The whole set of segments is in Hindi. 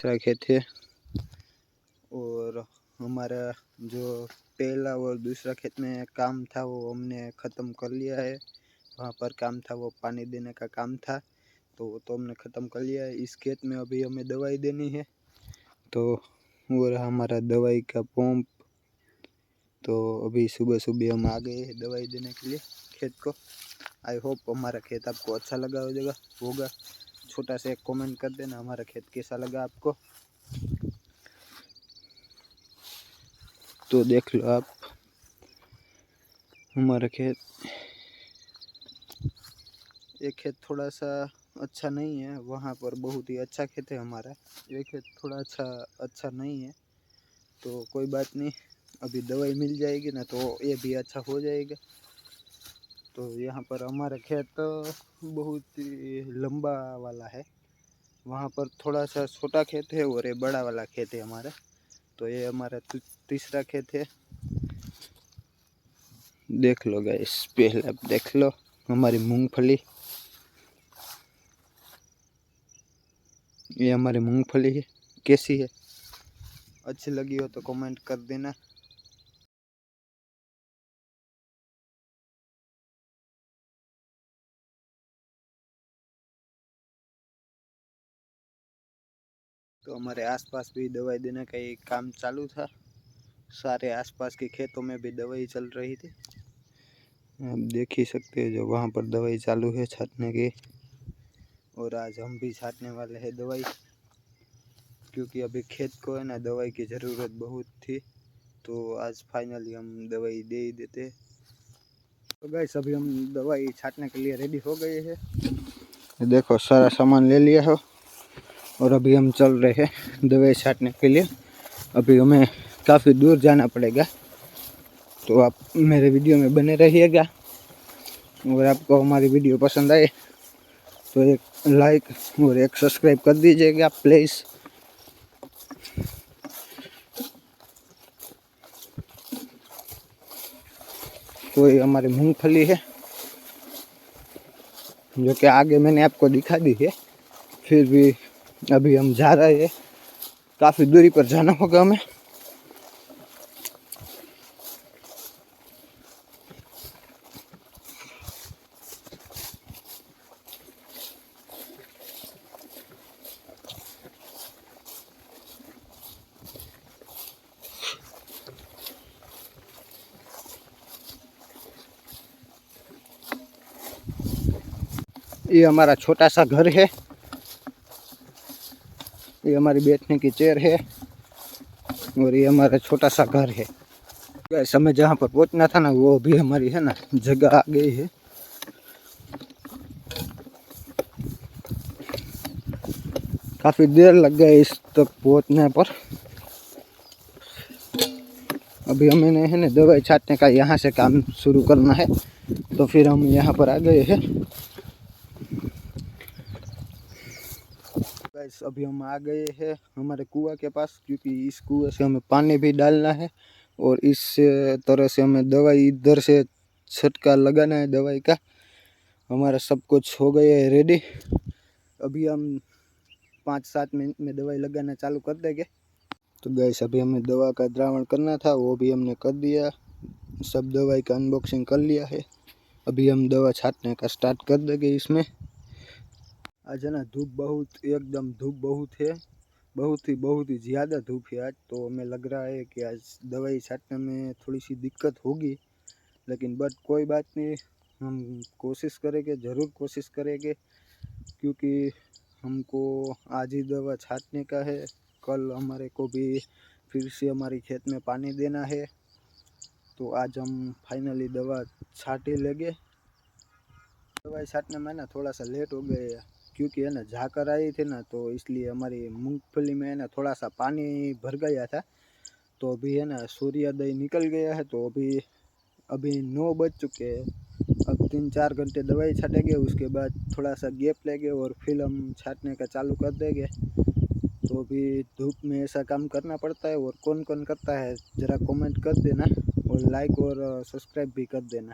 तीसरा खेत है और हमारा जो पहला और दूसरा खेत में काम था, वो हमने ख़त्म कर लिया है। वहाँ पर काम था, वो पानी देने का काम था तो वो तो हमने ख़त्म कर लिया है। इस खेत में अभी हमें दवाई देनी है। तो वो रहा हमारा दवाई का पंप तो अभी सुबह सुबह हम आ गए हैं दवाई देने के लिए खेत को। आई होप हमारा खेत आपको अच्छा लगा हो जाएगा होगा। छोटा सा एक कमेंट कर देना, हमारा खेत कैसा लगा आपको? तो देख लो आप, हमारा खेत ये खेत थोड़ा सा अच्छा नहीं है, वहाँ पर बहुत ही अच्छा खेत है हमारा ये खेत थोड़ा अच्छा अच्छा नहीं है तो कोई बात नहीं, अभी दवाई मिल जाएगी ना तो ये भी अच्छा हो जाएगा। तो यहाँ पर हमारा खेत बहुत ही लंबा वाला है। वहाँ पर थोड़ा सा छोटा खेत है और ये बड़ा वाला खेत है हमारा। तो ये हमारा तीसरा खेत है। देख लो गाइस पहले आप देख लो हमारी मूंगफली। ये हमारी मूंगफली है, कैसी है? अच्छी लगी हो तो कमेंट कर देना। तो हमारे आसपास भी दवाई देने का एक काम चालू था सारे आसपास के खेतों में भी दवाई चल रही थी आप देख ही सकते हैं जो वहाँ पर दवाई चालू है छाटने की और आज हम भी छाटने वाले हैं दवाई क्योंकि अभी खेत को है ना दवाई की ज़रूरत बहुत थी तो आज फाइनली हम दवाई दे ही देते तो गए अभी हम दवाई छाटने के लिए रेडी हो गए हैं देखो सारा सामान ले लिया हो और अभी हम चल रहे हैं दवाई छाटने के लिए। अभी हमें काफ़ी दूर जाना पड़ेगा। तो आप मेरे वीडियो में बने रहिएगा। और आपको हमारी वीडियो पसंद आए तो एक लाइक और एक सब्सक्राइब कर दीजिएगा प्लीज़ तो ये हमारी मूंगफली है, जो कि आगे मैंने आपको दिखा दी है। फिर भी अभी हम जा रहे हैं। काफ़ी दूरी पर जाना होगा हमें। ये हमारा छोटा सा घर है। ये हमारी बैठने की चेयर है और ये हमारा छोटा सा घर है। समय जहाँ पर पहुँचना था ना, वो भी हमारी, है ना, जगह आ गई है। काफ़ी देर लग गई इस तक पहुँचने पर। अभी हमें है ना, दवाई छाटने का यहाँ से काम शुरू करना है तो फिर हम यहाँ पर आ गए हैं। अभी हम आ गए हैं हमारे कुआ के पास, क्योंकि इस कुएँ से हमें पानी भी डालना है और इस तरह से हमें दवाई इधर से छटका लगाना है दवाई का। हमारा सब कुछ हो गया है रेडी अभी हम पाँच सात मिनट में दवाई लगाना चालू कर देंगे। तो गैस अभी हमें दवा का द्रावण करना था, वो भी हमने कर दिया। सब दवाई का अनबॉक्सिंग कर लिया है। अभी हम दवा छाटने का स्टार्ट कर देंगे इसमें। आज है ना धूप बहुत एकदम धूप बहुत है बहुत ही बहुत ही ज़्यादा धूप है आज तो हमें लग रहा है कि आज दवाई छाटने में थोड़ी सी दिक्कत होगी लेकिन बट कोई बात नहीं हम कोशिश करेंगे ज़रूर कोशिश करेंगे क्योंकि हमको आज ही दवा छाटने का है कल हमारे को भी फिर से हमारे खेत में पानी देना है तो आज हम फाइनली दवा छाट ही लेंगे दवाई छाटने में ना थोड़ा सा लेट हो गए क्योंकि है ना, झाकर आई थी ना तो इसलिए हमारी मूंगफली में है ना थोड़ा सा पानी भर गया था। तो अभी है ना, सूर्योदय निकल गया है तो अभी अभी नौ बज चुके हैं। अब तीन चार घंटे दवाई छाटेंगे, उसके बाद थोड़ा सा गैप लेंगे और फिर हम छाटने का चालू कर देंगे। तो अभी धूप में ऐसा काम करना पड़ता है और कौन कौन करता है, ज़रा कमेंट कर देना और लाइक और सब्सक्राइब भी कर देना।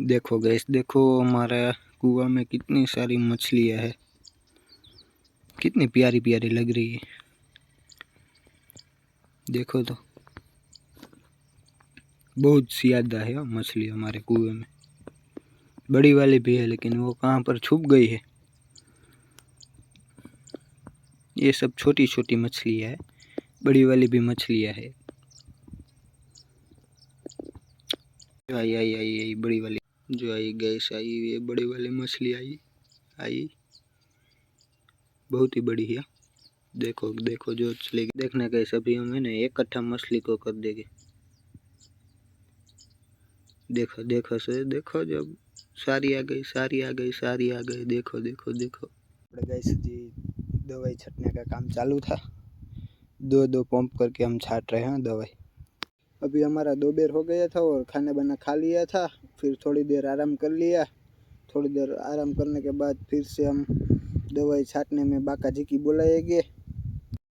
देखो गैस देखो हमारा कुआ में कितनी सारी मछलियाँ है। कितनी प्यारी प्यारी लग रही है। देखो तो। बहुत ज़्यादा है मछली हमारे कुएँ में। बड़ी वाली भी है, लेकिन वो कहाँ पर छुप गई है? ये सब छोटी छोटी मछलियाँ है। बड़ी वाली भी मछलियाँ है। आई आई आई आई बड़ी वाली। जो आई, गैस आई, ये बड़ी वाली मछली आई आई। बहुत ही बड़ी है देखो देखो जो चलेगी देखने गए सभी हम ना इकट्ठा मछली को कर देंगे देखो देखो से, देखो जब सारी आ गई, सारी आ गई, सारी आ गई। देखो देखो देखो। गैस जी, दवाई छटने का काम चालू था। दो दो पंप करके हम छाट रहे हैं दवाई। अभी हमारा दो बेर हो गया था और खाना बना खा लिया था फिर थोड़ी देर आराम कर लिया थोड़ी देर आराम करने के बाद फिर से हम दवाई छाटने में बाका जी की बुलाएँगे